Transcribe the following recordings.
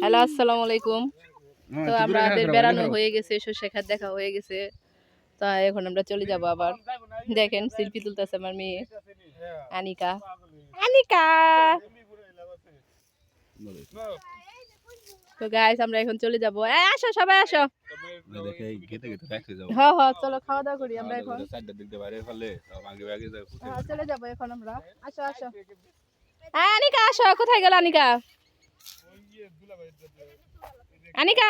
Hello আসসালামু আলাইকুম। তো আমাদের বেড়ানো হয়ে গেছে সর্ষে খাত দেখা হয়ে গেছে। তা এখন আমরা চলে যাব আবার। দেখেন সেলফি তুলতেছে আমার মেয়ে আনিকা। আনিকা! তো গাইস আমরা এখন চলে যাব। এই আসো সবাই আসো। দেখে গেতে গেতে ব্যাক হয়ে যাব। হ্যাঁ হ্যাঁ চলো খাওয়া দাওয়া করি আমরা এখন। হ্যাঁ, চলে যাব এখন আমরা। আসো আসো। হ্যাঁ আনিকা আসো কোথায় গেল আনিকা? আনিকা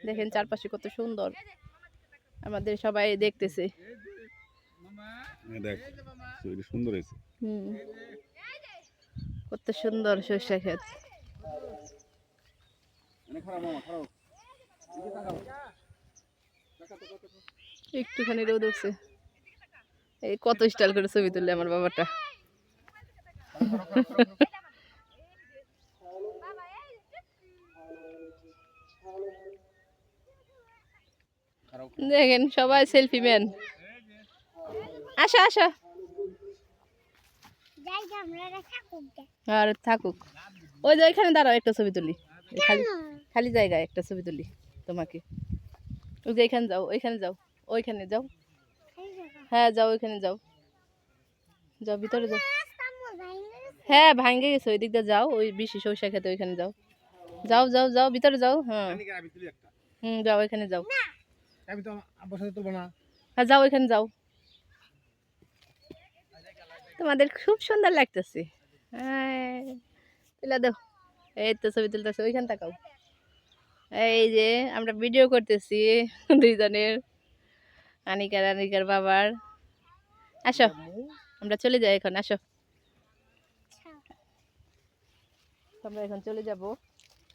দেখেন চারপাশে কত সুন্দর। আমাদের সবাই দেখতেছে। সুন্দর হয়েছে। কত সুন্দর সর্ষে ক্ষেত। একটুখানি রোদ উঠছে। এই কত স্টাইল করে ছবি তুললে আমার বাবাটা। দেখেন সবাই সেলফি ম্যান। আসো আসো। আর থাকুক। ওই যে এখানে দাঁড়াও একটা ছবি তুলি। খালি খালি জায়গায় একটা ছবি তুলি তোমাকে। ওই যে এখানে যাও ওইখানে যাও ওইখানে যাও। হ্যাঁ যাও ওইখানে যাও। যাও ভিতরে যাও। হ্যাঁ ভাঙ্গে গেছে ওই দিক দিয়ে যাও ওই বেশি সরিষা খেতে ওইখানে যাও। যাও যাও যাও ভিতরে যাও হ্যাঁ। হুম যাও এখানে যাও। হ্যাঁ যাও এখানে যাও। তোমাদের খুব সুন্দর লাগতেছে। হ্যাঁ দাও। এই তো ছবি তুলতেছে ওইখানে তাকাও। এই যে আমরা ভিডিও করতেছি দুইজনের আনিকার আনিকার বাবার। আসো আমরা চলে যাই এখন আসো। আমরা এখন চলে যাব।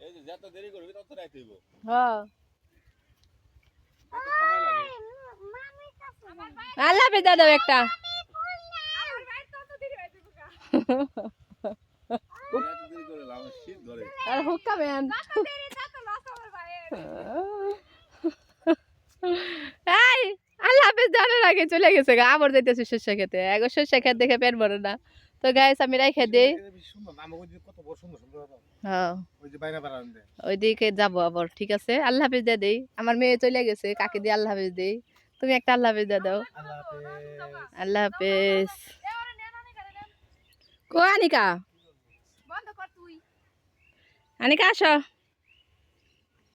এই যে যত দেরি করবি তত রাইতে হইব। হ্যাঁ আল্লাহ হাফেজ দাদা একটা। এত দেরি করে লাভ শীত ধরে। আর হুক্কা ম্যান হাফেজ জানার আগে চলে গেছে গা আবার যাইতেছে শস্য খেতে এগো শস্য খেত দেখে পেট ভরে না তো গাইস আমি রাইখে দেই ওইদিকে যাব আবার ঠিক আছে? আল্লাহ হাফিজ দিয়ে দেই। আমার মেয়ে চলে গেছে কাকে দিয়ে আল্লাহ হাফেজ দেই? তুমি একটা আল্লাহ হাফিজ দিয়ে দাও। আল্লাহ হাফেজ। কো আনিকা? আনিকা আসো।